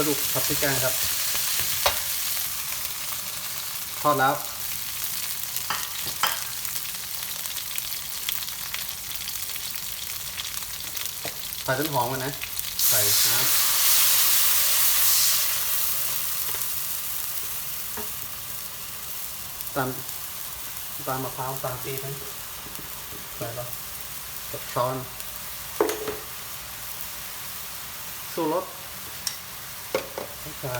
ลาดุกผัดพริกแกงครับ ทอดแล้วใส่ต้นหอมกันนะ ใส่น้ำตามตามมะพร้าวตามปีบนใส่แล้วกับช้อน สูรส รสชา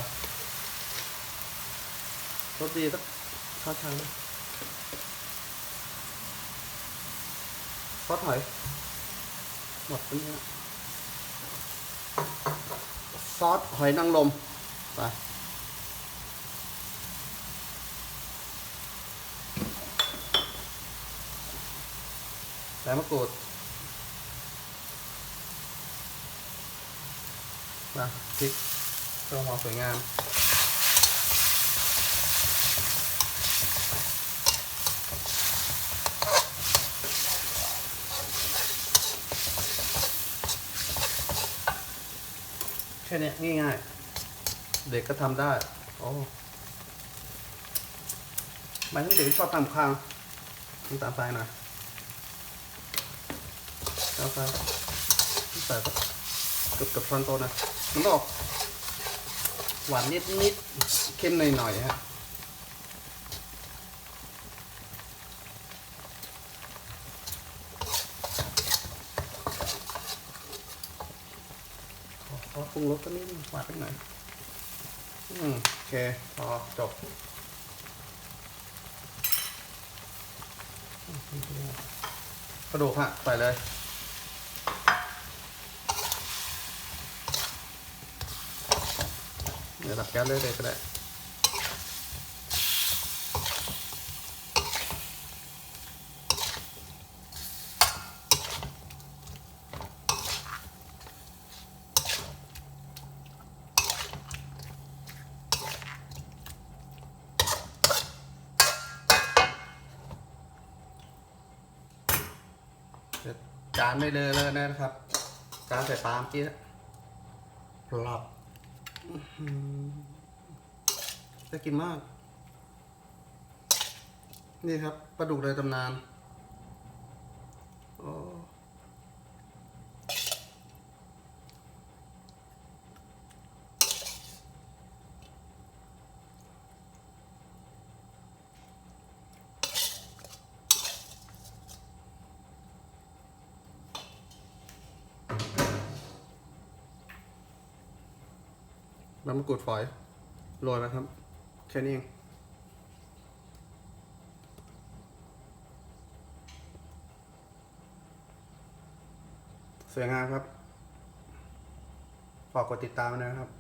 รสดีสักช้อนชามซอสหอยหมดแล้วเนี่ยซอสหอยนางรมไปใส่มะกรูดมาพริก เครื่องหอมสวยงามแค่นี้ยง่ายๆ เด็กก็ทำได้ โอ้หมายถึงเด็กชอบทำข้าวต้องตามไปหน่อยเอาไปใส่สับกับช้อนโตนะมันออก หวานนิดๆเค็มหน่อยๆฮะขอขอปรุงรสก็นิดหวานไปหน่อยอืมโอเคพอจบกระดูกฮะใส่เลย เดี๋ยวดับแก๊สเลยเลยก็ได้จานไม่เลอะเลยนะครับ จานใส่ปลาเมื่อกี้นะปรับ จะกินมาก นี่ครับปลาดุกเลยตำนานโอ้ น้ำมะกรูดฝอยโรยไปครับ แค่นี้เองสวยงามครับ ฝากกดติดตามนะครับ